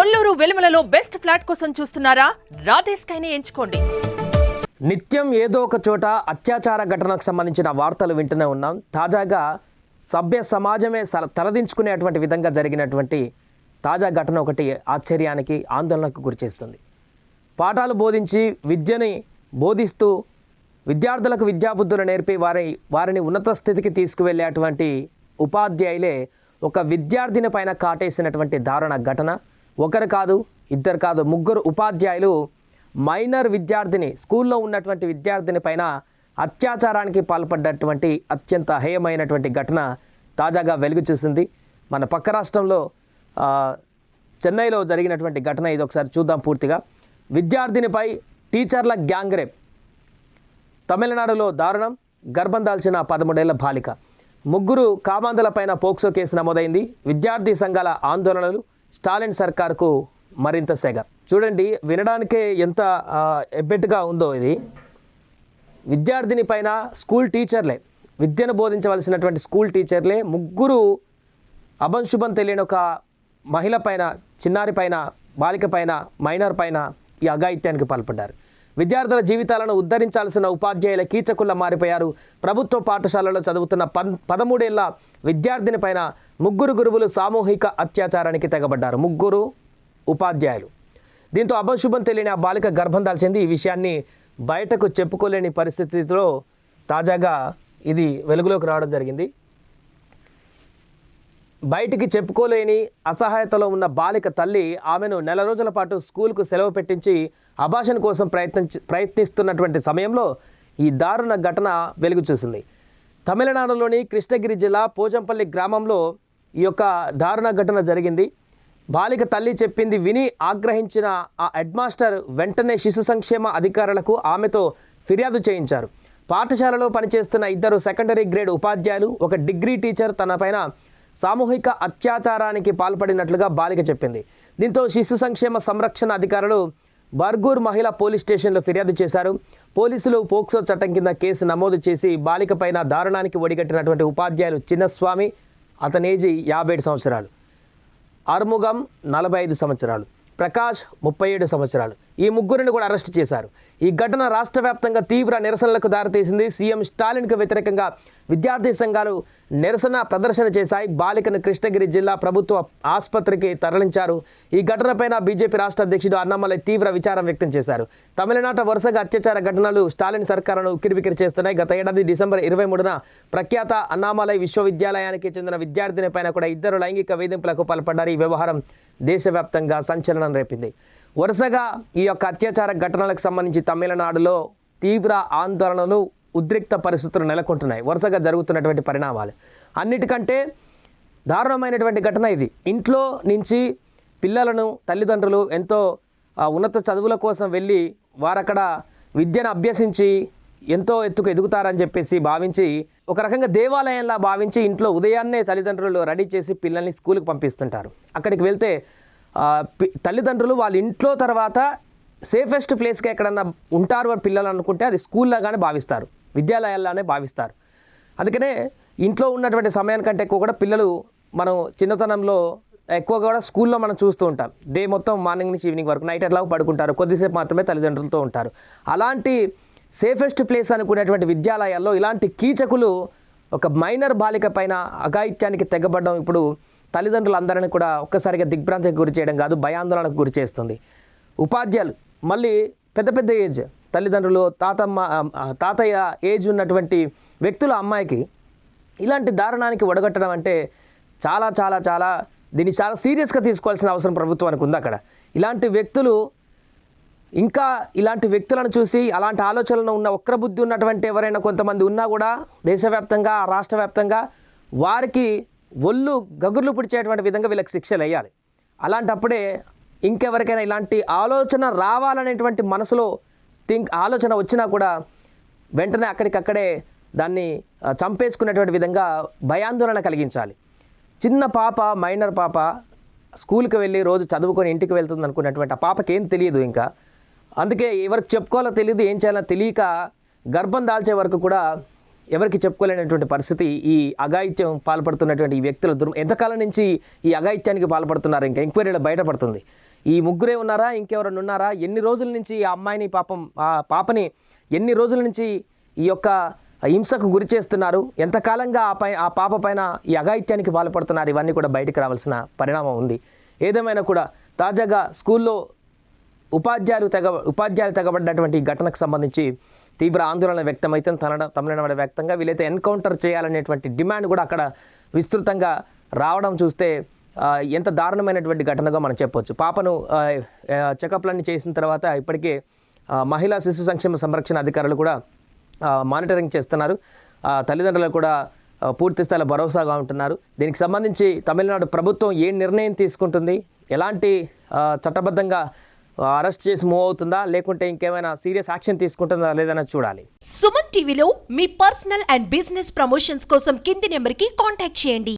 Kolluru వెలుమలలో best flat కోసం చూస్తున్నారా? రాధేస్కైనే ఎంచుకోండి. నిత్యం ఏదో ఒక చోట అత్యాచార ఘటనకు సంబంధించిన వార్తలు వింటూనే ఉన్నాం. తాజాగా సభ్య సమాజమే తలదించుకునేటువంటి విధంగా జరిగినటువంటి తాజా ఘటన ఒకటి ఆశ్చర్యానికి ఆందోళనకు గురిచేస్తుంది పాఠాలు బోధించి విద్యని బోధిస్తూ విద్యార్థులకు విద్యాబుద్ధులు నేర్పి వారి వారిని ఉన్నత స్థితికి తీసుకువెళ్ళేటువంటి ఉపాధ్యాయులే ఒక విద్యార్థిని పైన కాటేసినటువంటి దారుణ ఘటన. ఒకరు కాదు ఇద్దరు కాదు ముగ్గురు ఉపాధ్యాయులు మైనర్ విద్యార్థిని స్కూల్లో ఉన్నటువంటి విద్యార్థిని పైన అత్యాచారానికి పాల్పడ్డటువంటి అత్యంత హేయమైనటువంటి ఘటన తాజాగా వెలుగు చూసింది. మన పక్క రాష్ట్రంలో చెన్నైలో జరిగినటువంటి ఘటన ఇది ఒకసారి చూద్దాం పూర్తిగా. విద్యార్థినిపై టీచర్ల గ్యాంగ్ రేప్. తమిళనాడులో దారుణం గర్భం దాల్చిన పదమూడేళ్ళ బాలిక. ముగ్గురు కామాంధులపైన పోక్సో కేసు నమోదైంది. విద్యార్థి సంఘాల ఆందోళనలు స్టాలిన్ సర్కార్కు మరింత సెగ. చూడండి వినడానికే ఎంత ఎబ్బెట్టుగా ఉందో ఇది. విద్యార్థిని పైన స్కూల్ టీచర్లే. విద్యను బోధించవలసినటువంటి స్కూల్ టీచర్లే. ముగ్గురు అభంశుభం తెలియని ఒక మహిళ పైన చిన్నారి పైన బాలిక పైన మైనర్ పైన ఈ అఘాయిత్యానికి పాల్పడ్డారు. విద్యార్థుల జీవితాలను ఉద్ధరించాల్సిన ఉపాధ్యాయుల కీచకుల్లా మారిపోయారు. ప్రభుత్వ పాఠశాలలో చదువుతున్న పన్ పదమూడేళ్ళ విద్యార్థిని పైన ముగ్గురు గురువులు సామూహిక అత్యాచారానికి తెగబడ్డారు. ముగ్గురు ఉపాధ్యాయులు. దీంతో అభశుభం తెలియని ఆ బాలిక గర్భం దాల్చింది. ఈ విషయాన్ని బయటకు చెప్పుకోలేని పరిస్థితిలో తాజాగా ఇది వెలుగులోకి రావడం జరిగింది. బయటికి చెప్పుకోలేని అసహాయతలో ఉన్న బాలిక తల్లి ఆమెను నెల రోజుల పాటు స్కూల్కు సెలవు పెట్టించి అభాషణ కోసం ప్రయత్నించి ప్రయత్నిస్తున్నటువంటి సమయంలో ఈ దారుణ ఘటన వెలుగు చూసింది. తమిళనాడులోని కృష్ణగిరి జిల్లా పోచంపల్లి గ్రామంలో ఈ యొక్క దారుణ ఘటన జరిగింది. బాలిక తల్లి చెప్పింది విని ఆగ్రహించిన ఆ హెడ్మాస్టర్ వెంటనే శిశు సంక్షేమ అధికారులకు ఆమెతో ఫిర్యాదు చేయించారు. పాఠశాలలో పనిచేస్తున్న ఇద్దరు సెకండరీ గ్రేడ్ ఉపాధ్యాయులు ఒక డిగ్రీ టీచర్ తన పైన సామూహిక అత్యాచారానికి పాల్పడినట్లుగా బాలిక చెప్పింది. దీంతో శిశు సంక్షేమ సంరక్షణ అధికారులు బర్గూర్ మహిళా పోలీస్ స్టేషన్లో ఫిర్యాదు చేశారు. పోలీసులు పోక్సో చట్టం కింద కేసు నమోదు చేసి బాలిక పైన దారుణానికి ఒడిగట్టినటువంటి ఉపాధ్యాయులు చిన్నస్వామి అతని ఏజీ యాభై ఏడు సంవత్సరాలు. ఆరుముగం నలభై ఐదు సంవత్సరాలు. ప్రకాష్ ముప్పై ఏడు సంవత్సరాలు. ఈ ముగ్గురిని కూడా అరెస్ట్ చేశారు. ఈ ఘటన రాష్ట్ర వ్యాప్తంగా తీవ్ర నిరసనలకు దారితీసింది. సీఎం స్టాలిన్కు వ్యతిరేకంగా విద్యార్థి సంఘాలు నిరసన ప్రదర్శన చేశాయి. బాలికను కృష్ణగిరి జిల్లా ప్రభుత్వ ఆసుపత్రికి తరలించారు. ఈ ఘటనపైన బీజేపీ రాష్ట్ర అధ్యక్షుడు అన్నామలై తీవ్ర విచారం వ్యక్తం చేశారు. తమిళనాట వరుసగా అత్యాచార ఘటనలు స్టాలిన్ సర్కారును ఉక్కిరిబిక్కిరి చేస్తున్నాయి. గత ఏడాది డిసెంబర్ ఇరవై మూడున ప్రఖ్యాత అన్నామలై విశ్వవిద్యాలయానికి చెందిన విద్యార్థిని పైన కూడా ఇద్దరు లైంగిక వేధింపులకు పాల్పడ్డారు. ఈ వ్యవహారం దేశవ్యాప్తంగా సంచలనం రేపింది. వరుసగా ఈ యొక్క అత్యాచార ఘటనలకు సంబంధించి తమిళనాడులో తీవ్ర ఆందోళనలు ఉద్రిక్త పరిస్థితులు నెలకొంటున్నాయి. వరుసగా జరుగుతున్నటువంటి పరిణామాలు. అన్నిటికంటే దారుణమైనటువంటి ఘటన ఇది. ఇంట్లో నుంచి పిల్లలను తల్లిదండ్రులు ఎంతో ఉన్నత చదువుల కోసం వెళ్ళి వారక్కడ విద్యను అభ్యసించి ఎంతో ఎత్తుకు ఎదుగుతారని చెప్పేసి భావించి ఒక రకంగా దేవాలయంలా భావించి ఇంట్లో ఉదయాన్నే తల్లిదండ్రులు రెడీ చేసి పిల్లల్ని స్కూల్కి పంపిస్తుంటారు. అక్కడికి వెళ్తే తల్లిదండ్రులు వాళ్ళ ఇంట్లో తర్వాత సేఫెస్ట్ ప్లేస్కి ఎక్కడన్నా ఉంటారు పిల్లలు అనుకుంటే అది స్కూల్లాగానే భావిస్తారు. విద్యాలయాల్లోనే భావిస్తారు. అందుకనే ఇంట్లో ఉన్నటువంటి సమయానికంటే ఎక్కువ కూడా పిల్లలు మనం చిన్నతనంలో ఎక్కువ కూడా స్కూల్లో మనం చూస్తూ ఉంటాం. డే మొత్తం మార్నింగ్ నుంచి ఈవినింగ్ వరకు నైట్ ఎట్లా పడుకుంటారు. కొద్దిసేపు మాత్రమే తల్లిదండ్రులతో ఉంటారు. అలాంటి సేఫెస్ట్ ప్లేస్ అనుకునేటువంటి విద్యాలయాల్లో ఇలాంటి కీచకులు ఒక మైనర్ బాలిక పైన అఘాయిత్యానికి తెగబడడం ఇప్పుడు తల్లిదండ్రులందరినీ కూడా ఒక్కసారిగా దిగ్భ్రాంతికి గురి చేయడం కాదు భయాందోళనకు గురి చేస్తుంది. ఉపాధ్యాయులు మళ్ళీ పెద్ద పెద్ద ఏజ్. తల్లిదండ్రులు తాతమ్మ తాతయ్య ఏజ్ ఉన్నటువంటి వ్యక్తుల అమ్మాయికి ఇలాంటి దారుణానికి ఒడగట్టడం అంటే చాలా చాలా చాలా దీన్ని చాలా సీరియస్గా తీసుకోవాల్సిన అవసరం ప్రభుత్వానికి ఉంది అక్కడ. ఇలాంటి వ్యక్తులు ఇంకా ఇలాంటి వ్యక్తులను చూసి అలాంటి ఆలోచనలు ఉన్న వక్ర బుద్ధి ఉన్నటువంటి ఎవరైనా కొంతమంది ఉన్నా కూడా దేశవ్యాప్తంగా రాష్ట్ర వ్యాప్తంగా వారికి ఒళ్ళు గగుర్లు పుడిచేటువంటి విధంగా వీళ్ళకి శిక్షలు వేయాలి. అలాంటప్పుడే ఇంకెవరికైనా ఇలాంటి ఆలోచన రావాలనేటువంటి మనసులో థింక్ ఆలోచన వచ్చినా కూడా వెంటనే అక్కడికక్కడే దాన్ని చంపేసుకునేటువంటి విధంగా భయాందోళన కలిగించాలి. చిన్న పాప మైనర్ పాప స్కూల్కి వెళ్ళి రోజు చదువుకొని ఇంటికి వెళ్తుంది అనుకున్నటువంటి ఆ పాపకి ఏం తెలియదు ఇంకా. అందుకే ఎవరికి చెప్పుకోవాలో తెలియదు ఏం చేయాలో తెలియక గర్భం దాల్చే వరకు కూడా ఎవరికి చెప్పుకోలేనటువంటి పరిస్థితి ఈ అఘాయిత్యం పాల్పడుతున్నటువంటి ఈ వ్యక్తులు దుర్ ఎంతకాలం నుంచి ఈ అఘాయిత్యానికి పాల్పడుతున్నారు ఇంకా? ఎంక్వైరీలో బయటపడుతుంది. ఈ ముగ్గురే ఉన్నారా? ఇంకెవరైనా ఉన్నారా? ఎన్ని రోజుల నుంచి ఆ అమ్మాయిని పాపం ఆ పాపని ఎన్ని రోజుల నుంచి ఈ యొక్క హింసకు గురి చేస్తున్నారు? ఎంతకాలంగా ఆ పై ఆ పాప పైన ఈ అఘాయిత్యానికి పాల్పడుతున్నారు? ఇవన్నీ కూడా బయటకు రావాల్సిన పరిణామం ఉంది. ఏదేమైనా కూడా తాజాగా స్కూల్లో ఉపాధ్యాయులు తెగ ఉపాధ్యాయులు తెగబడ్డటువంటి ఘటనకు సంబంధించి తీవ్ర ఆందోళన వ్యక్తమైతే తన తమిళనాడు వ్యక్తంగా వీలైతే ఎన్కౌంటర్ చేయాలనేటువంటి డిమాండ్ కూడా అక్కడ విస్తృతంగా రావడం చూస్తే ఎంత దారుణమైనటువంటి ఘటనగా మనం చెప్పొచ్చు. పాపను చెకప్లన్నీ చేసిన తర్వాత ఇప్పటికే మహిళా శిశు సంక్షేమ సంరక్షణ అధికారులు కూడా మానిటరింగ్ చేస్తున్నారు. తల్లిదండ్రులు కూడా పూర్తి స్థాయిలో భరోసాగా ఉంటున్నారు. దీనికి సంబంధించి తమిళనాడు ప్రభుత్వం ఏ నిర్ణయం తీసుకుంటుంది? ఎలాంటి చట్టబద్ధంగా అరెస్ట్ చేసి మూవ్ అవుతుందా? లేకుంటే ఇంకేమైనా సీరియస్ యాక్షన్ తీసుకుంటుందా లేదన్నా చూడాలి. సుమన్ టీవీలో మీ పర్సనల్ అండ్ బిజినెస్ ప్రమోషన్స్ కోసం కింది నెంబర్కి కాంటాక్ట్ చేయండి.